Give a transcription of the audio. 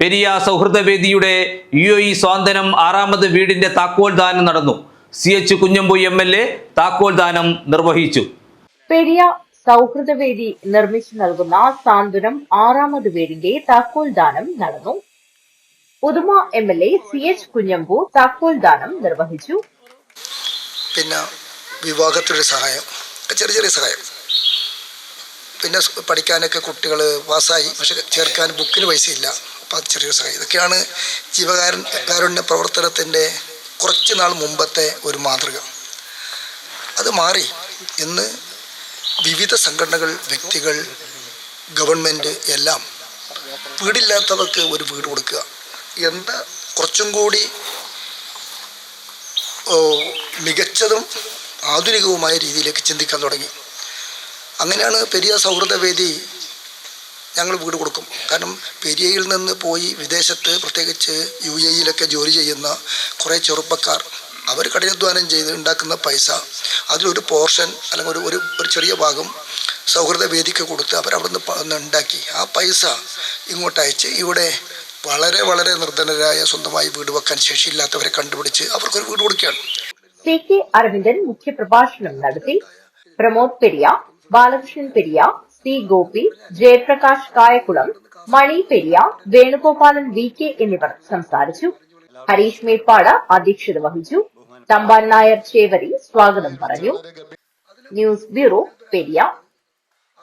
പെരിയ സൗഹൃദവേദിയുടെ U A E സ്വാന്തനം ആറാമത് വീടിന്റെ താക്കോൽ ദാനം നടന്നു. C H Kunhambu M L A താക്കോൽ ദാനം നിർവഹിച്ചു. പെരിയ സൗഹൃദവേദി നിർമ്മിച്ചു നൽകുന്ന സാന്ത്വനം ആറാമത് വീടിന്റെ താക്കോൽ ദാനം നടന്നു. പുതുമ M L A C H Kunhambu താക്കോൽ ദാനം നിർവഹിച്ചു. പിന്നെ വിവാഹത്തിന്റെ സഹായം ചെറിയ ചെറിയ സഹായം. പിന്നെ പഠിക്കാനൊക്കെ കുട്ടികൾ പാസ്സായി. പക്ഷെ ചേർക്കാൻ ബുക്കിന് പൈസയില്ല. അപ്പോൾ അത് ചെറിയൊരു സഹായം. ഇതൊക്കെയാണ് ജീവകാരൻ കാരുണ്യ പ്രവർത്തനത്തിന്റെ കുറച്ച് നാൾ മുമ്പത്തെ ഒരു മാതൃക. അത് മാറി ഇന്ന് വിവിധ സംഘടനകൾ വ്യക്തികൾ ഗവൺമെന്റ് എല്ലാം വീടില്ലാത്തവർക്ക് ഒരു വീട് കൊടുക്കുക. എന്താ കുറച്ചും കൂടി മികച്ചതും ആധുനികവുമായ രീതിയിലേക്ക് ചിന്തിക്കാൻ തുടങ്ങി. അങ്ങനെയാണ് പെരിയ സൗഹൃദവേദി ഞങ്ങൾ വീട് കൊടുക്കും. കാരണം പെരിയയിൽ നിന്ന് പോയി വിദേശത്ത് പ്രത്യേകിച്ച് യു എയിലൊക്കെ ജോലി ചെയ്യുന്ന കുറേ ചെറുപ്പക്കാർ അവർ കഠിനാധ്വാനം ചെയ്ത് ഉണ്ടാക്കുന്ന പൈസ അതിലൊരു പോർഷൻ അല്ലെങ്കിൽ ഒരു ഒരു ഒരു ചെറിയ ഭാഗം സൗഹൃദ വേദിക്ക് കൊടുത്ത് അവർ നിന്ന് ഉണ്ടാക്കി. ആ പൈസ ഇങ്ങോട്ട് അയച്ച് ഇവിടെ വളരെ വളരെ നിർധനരായ സ്വന്തമായി വീട് വെക്കാൻ ശേഷിയില്ലാത്തവരെ കണ്ടുപിടിച്ച് അവർക്കൊരു വീട് കൊടുക്കുകയാണ്. സി കെ അരവിന്ദൻ മുഖ്യപ്രഭാഷണം നടത്തി Pramod Periya. Balakrishnan Periya C Gopi Jayaprakash Kayakkulam Mani Periya Venugopalan V K എന്നിവർ സംസാരിച്ചു. ഹരീഷ് മേപ്പാട് അധ്യക്ഷത വഹിച്ചു. തമ്പാൻ നായർ ചേവരി സ്വാഗതം പറഞ്ഞു. News bureau Periya.